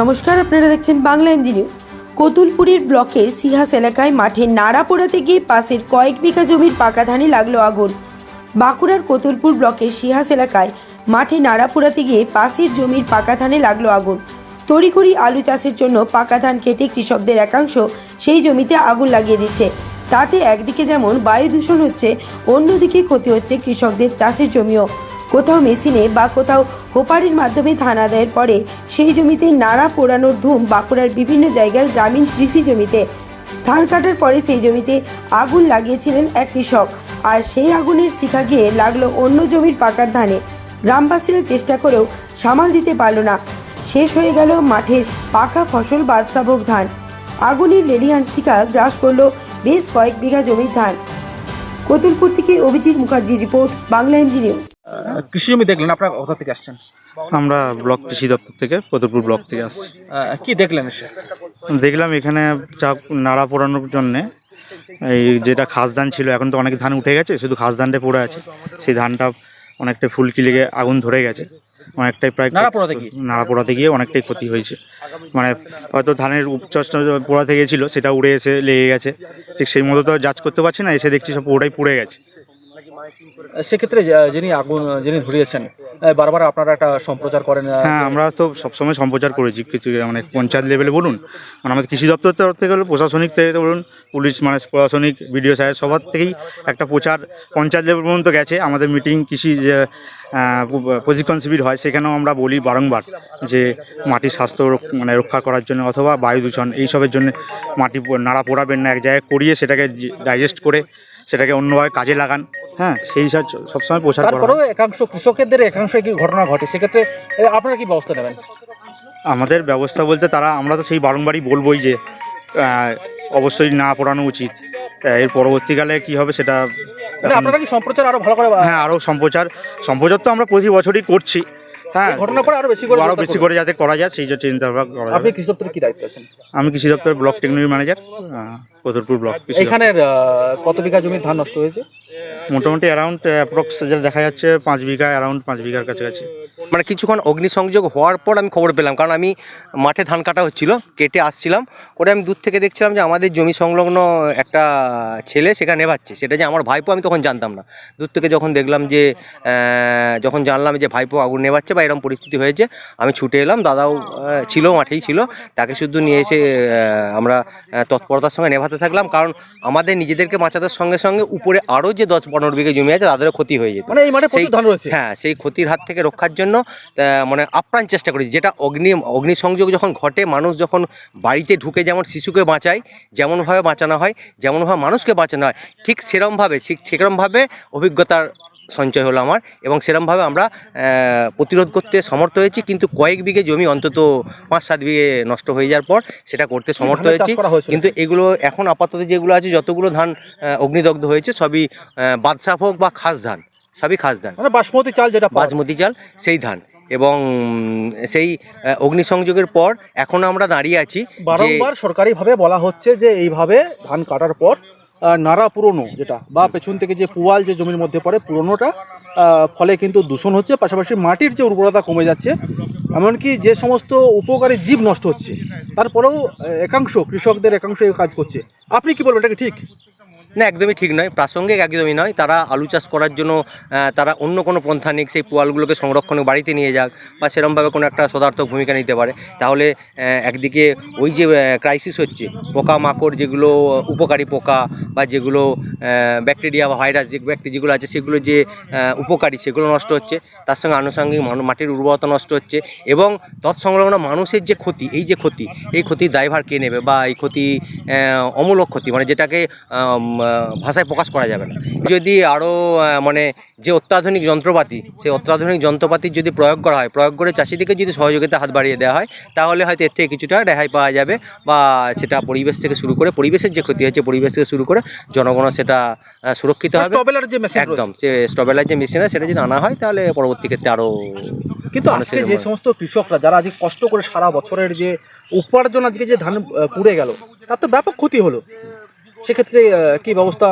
নমস্কার, আপনারা দেখছেন বাংলা এমজি নিউজ। কতুলপুরের ব্লকের সিহাস এলাকায় মাঠে নাড়া পোড়াতে গিয়ে পাশের কয়েক বিঘা জমির পাকা ধানে লাগল আগুন। বাঁকুড়ার কতুলপুর ব্লকের সিহাস এলাকায় মাঠে নাড়া পোড়াতে গিয়ে পাশের জমির পাকা ধানে লাগল আগুন। তড়িঘড়ি আলু চাষের জন্য পাকা ধান কেটে কৃষকদের একাংশ সেই জমিতে আগুন লাগিয়ে দিচ্ছে। তাতে একদিকে যেমন বায়ু দূষণ হচ্ছে, অন্যদিকে ক্ষতি হচ্ছে কৃষকদের চাষের জমিও। কোথাও মেশিনে বা কোথাও হোপারের মাধ্যমে ধান আদায়ের পরে সেই জমিতে নাড়া পোড়ানোর ধুম বাঁকুড়ার বিভিন্ন জায়গার গ্রামীণ কৃষি জমিতে। ধান কাটার পরে সেই জমিতে আগুন লাগিয়েছিলেন এক কৃষক। আর সেই আগুনের শিখা গিয়ে লাগল অন্য জমির পাকার ধানে। গ্রামবাসীরা চেষ্টা করেও সামাল দিতে পারল না। শেষ হয়ে গেল মাঠের পাকা ফসল বাদশাভোগ ধান। আগুনের লেলিহান শিখা গ্রাস করল বেশ কয়েক বিঘা জমির ধান। কতুলপুর থেকে অভিজিৎ মুখার্জির রিপোর্ট, বাংলা এমজি নিউজ কৃষি জমি দেখলেন আপনার কোথা থেকে আসছেন? আমরা ব্লক কৃষি দপ্তর থেকে কদরপুর ব্লক থেকে আসছি। কি দেখলেন দেখলাম এখানে চা নাড়া পোড়ানোর জন্যে এই যেটা খাস ধান ছিল এখন তো অনেক ধান উঠে গেছে শুধু খাস ধানটা পড়ে আছে। সেই ধানটা অনেকটা ফুলকি লেগে আগুন ধরে গেছে। অনেকটাই প্রায় নাড়া পোড়াতে গিয়ে? অনেকটাই ক্ষতি হয়েছে। মানে হয়তো ধানের উপচটা পোড়াতে গিয়েছিল সেটা উড়ে এসে লেগে গেছে। ঠিক সেই মতো তো যাচ করতে পারছি না এসে দেখছি সব পুরোটাই পুড়ে গেছে। সেক্ষেত্রে যিনি আগুন যিনি ধরিয়েছেন বারবার আপনারা একটা সম্প্রচার করেন হ্যাঁ আমরা তো সবসময় সম্প্রচার করেছি কিছু মানে পঞ্চায়েত লেভেলে বলুন মানে আমাদের কৃষি দপ্তর তরফ থেকে প্রশাসনিক থেকে বলুন পুলিশ মানে প্রশাসনিক বিডিও সাহেব সবার থেকেই একটা প্রচার পঞ্চায়েত লেভেল পর্যন্ত গেছে। আমাদের মিটিং কৃষি যে প্রশিক্ষণ শিবির হয় সেখানেও আমরা বলি বারংবার যে মাটির স্বাস্থ্য মানে রক্ষা করার জন্য অথবা বায়ু দূষণ এইসবের জন্য মাটি নাড়া পোড়াবেন না এক জায়গায় করিয়ে সেটাকে ডাইজেস্ট করে সেটাকে অন্যভাবে কাজে লাগান। হ্যাঁ সেই সব সবসময় প্রচার করা হয়। তারপরেও একাংশ কৃষকদের একাংশ কি ঘটনা ঘটে। সেক্ষেত্রে আপনারা কি ব্যবস্থা নেবেন? আমাদের ব্যবস্থা বলতে তারা আমরা তো সেই বারংবারই বলবোই যে আহ, অবশ্যই না পড়ানো উচিত। আহ, এর পরবর্তীকালে কি হবে সেটা মানে এখন- আপনারা কি সম্প্রচার আরও ভালো করে হ্যাঁ আরও সম্প্রচার। সম্প্রচার তো আমরা প্রতি বছরই করছি। হ্যাঁ ঘটনা পরে আরও বেশি করে আরও বেশি করে যাতে করা যায় সেই জন্য চিন্তা ভাবনা করা আপনি যাবে। কৃষি দপ্তরে কি দায়িত্ব আছেন? আমি কৃষি দপ্তর block technology manager Kadarpur block কৃষি দপ্তর। এখানের আহ, কত বিঘা জমির ধান নষ্ট হয়েছে? মোটামুটি অ্যারাউন্ড অ্যাপ্রক্স যেটা দেখা যাচ্ছে পাঁচ বিঘা অ্যারাউন্ড পাঁচ বিঘার কাছাকাছি। মানে কিছুক্ষণ অগ্নিসংযোগ হওয়ার পর আমি খবর পেলাম। কারণ আমি মাঠে ধান কাটা হচ্ছিল কেটে আসছিলাম। করে আমি দূর থেকে দেখছিলাম যে আমাদের জমি সংলগ্ন একটা ছেলে সেখানে নেভাচ্ছে। সেটা যে আমার ভাইপো আমি তখন জানতাম না। দূর থেকে যখন দেখলাম যে যখন জানলাম যে ভাইপো আগুন নেভাচ্ছে বা এরকম পরিস্থিতি হয়েছে আমি ছুটে এলাম। দাদাও ছিল মাঠেই ছিল। তাকে শুধু নিয়ে এসে আমরা তৎপরতার সঙ্গে নেভাতে থাকলাম। কারণ আমাদের নিজেদেরকে বাঁচানোর সঙ্গে সঙ্গে উপরে আরও যে দশ পনেরো বিঘে জমি আছে তাদেরও ক্ষতি হয়ে যেত। মানে সেই- হ্যাঁ সেই ক্ষতির হাত থেকে রক্ষার জন্য মানে আপ্রাণ চেষ্টা করি। যেটা অগ্নি অগ্নিসংযোগ যখন ঘটে মানুষ যখন বাড়িতে ঢুকে যেমন শিশুকে বাঁচায় যেমনভাবে বাঁচানো হয় যেমনভাবে মানুষকে বাঁচানো হয় ঠিক সেরমভাবে ঠিক সেরমভাবে অভিজ্ঞতার সঞ্চয় হলো আমার এবং সেরমভাবে আমরা প্রতিরোধ করতে সমর্থ হয়েছি। কিন্তু কয়েক বিঘে জমি অন্তত পাঁচ সাত বিঘে নষ্ট হয়ে যাওয়ার পর সেটা করতে সমর্থ হয়েছি। কিন্তু এগুলো এখন আপাতত যেগুলো আছে যতগুলো ধান অগ্নিদগ্ধ হয়েছে সবই হোক বা খাস ধান সবই খাস ধান। মানে বাসমতি চাল যেটা বাসমতি চাল সেই ধান। এবং সেই অগ্নিসংযোগের পর এখন আমরা দাঁড়িয়ে আছি বারংবার সরকারিভাবে বলা হচ্ছে যে এইভাবে ধান কাটার পর নাড়া পুরনো যেটা বা পেছন থেকে যে পুয়াল যে জমির মধ্যে পড়ে পুরনোটা ফলে কিন্তু দূষণ হচ্ছে পাশাপাশি মাটির যে উর্বরতা কমে যাচ্ছে এমনকি যে সমস্ত উপকারী জীব নষ্ট হচ্ছে তারপরেও একাংশ কৃষকদের একাংশ কাজ করছে। আপনি কি বলবেন এটাকে ঠিক? না, একদমই ঠিক নয়। প্রাসঙ্গিক একদমই নয়। তারা আলু চাষ করার জন্য তারা অন্য কোনো পন্থা নিক, সেই পোয়ালগুলোকে সংরক্ষণে বাড়িতে নিয়ে যাক বা সেরমভাবে কোনো একটা সদার্থক ভূমিকা নিতে পারে। তাহলে একদিকে ওই যে ক্রাইসিস হচ্ছে পোকা মাকড় যেগুলো, উপকারী পোকা বা যেগুলো ব্যাকটেরিয়া বা ভাইরাস যে ব্যাকটেরিয়া যেগুলো আছে, সেগুলো যে উপকারী, সেগুলো নষ্ট হচ্ছে। তার সঙ্গে আনুষঙ্গিক মাটির উর্বরতা নষ্ট হচ্ছে এবং তৎসংলগ্ন মানুষের যে ক্ষতি, এই যে ক্ষতি, এই ক্ষতির দায়ভার কে নেবে বা এই ক্ষতি অমূলক ক্ষতি? মানে যেটাকে ভাষায় প্রকাশ করা যাবে না। যদি আরও মানে যে অত্যাধুনিক যন্ত্রপাতি সেই অত্যাধুনিক যন্ত্রপাতির যদি প্রয়োগ করা হয় প্রয়োগ করে চাষিদিকে যদি সহযোগিতা হাত বাড়িয়ে দেওয়া হয় তাহলে হয়তো এর থেকে কিছুটা রেহাই পাওয়া যাবে বা সেটা পরিবেশ থেকে শুরু করে পরিবেশের যে ক্ষতি হচ্ছে পরিবেশ থেকে শুরু করে জনগণ সেটা সুরক্ষিত হবে। যে মেশিন একদম যে স্ট্রবেলার যে মেশিন আছে সেটা যদি আনা হয় তাহলে পরবর্তী ক্ষেত্রে আরও কিন্তু আজকে যে সমস্ত কৃষকরা যারা আজকে কষ্ট করে সারা বছরের যে উপার্জন আজকে যে ধান পুড়ে গেল তার তো ব্যাপক ক্ষতি হলো। সেক্ষেত্রে কি ব্যবস্থা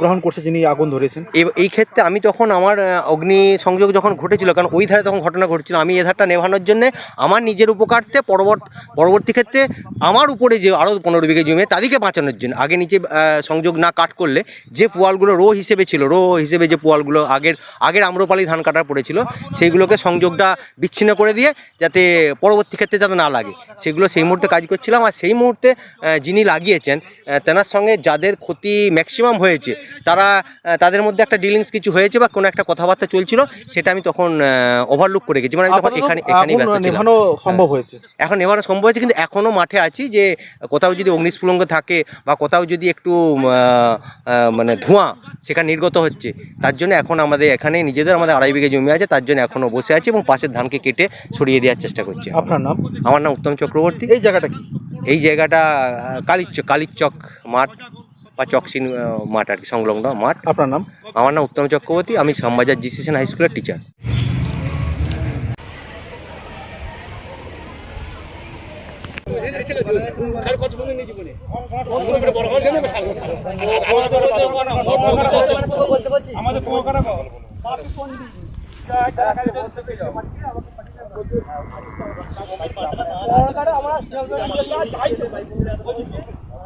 গ্রহণ করছে যিনি আগুন ধরেছেন এই ক্ষেত্রে আমি তখন আমার অগ্নি সংযোগ যখন ঘটেছিল, কারণ ওই ধারে তখন ঘটনা ঘটছিল, আমি এ ধারটা নেভানোর জন্য আমার নিজের উপকার্থে পরবর্তী পরবর্তী ক্ষেত্রে আমার উপরে যে আরও পনেরো বিঘে জমি, তাদেরকে বাঁচানোর জন্য, আগে নিচে সংযোগ না কাট করলে যে পোয়ালগুলো রো হিসেবে ছিল, রো হিসেবে যে পোয়ালগুলো আগের আগের আম্রপালি ধান কাটার পড়েছিল, সেইগুলোকে সংযোগটা বিচ্ছিন্ন করে দিয়ে যাতে পরবর্তী ক্ষেত্রে যাতে না লাগে। সেগুলো সেই মুহূর্তে কাজ করছিলাম, আর সেই মুহূর্তে যিনি লাগিয়েছেন তেনার সঙ্গে যাদের ক্ষতি ম্যাক্সিমাম হয়েছে তারা তাদের মধ্যে একটা ডিলিংস কিছু হয়েছে বা কোনো একটা কথাবার্তা চলছিল সেটা আমি তখন ওভারলুক করে গেছি। মানে আমি তখন এখানে এখানেই ব্যস্ত ছিলাম। সম্ভব হয়েছে? এখন নেওয়ানো সম্ভব হয়েছে কিন্তু এখনও মাঠে আছি যে কোথাও যদি অগ্নিস্ফুলঙ্গ থাকে বা কোথাও যদি একটু মানে ধোঁয়া সেখানে নির্গত হচ্ছে তার জন্য এখন আমাদের এখানে নিজেদের আমাদের আড়াই বিঘে জমি আছে তার জন্য এখনও বসে আছি এবং পাশের ধানকে কেটে ছড়িয়ে দেওয়ার চেষ্টা করছি আপনার নাম? আমার নাম উত্তম চক্রবর্তী। এই জায়গাটা কি? এই জায়গাটা কালিচক কালিচক মাঠ। বা চকসিন মাঠ আর কি সংলগ্ন মাঠ। আপনার নাম? আমার নাম উত্তম চক্রবর্তী আমি শ্যামবাজার জিসিসেন হাই স্কুলের টিচার আমাদের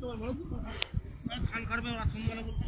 তোমার কথা মানে খান খাড়বে ওরা সম্মান করবে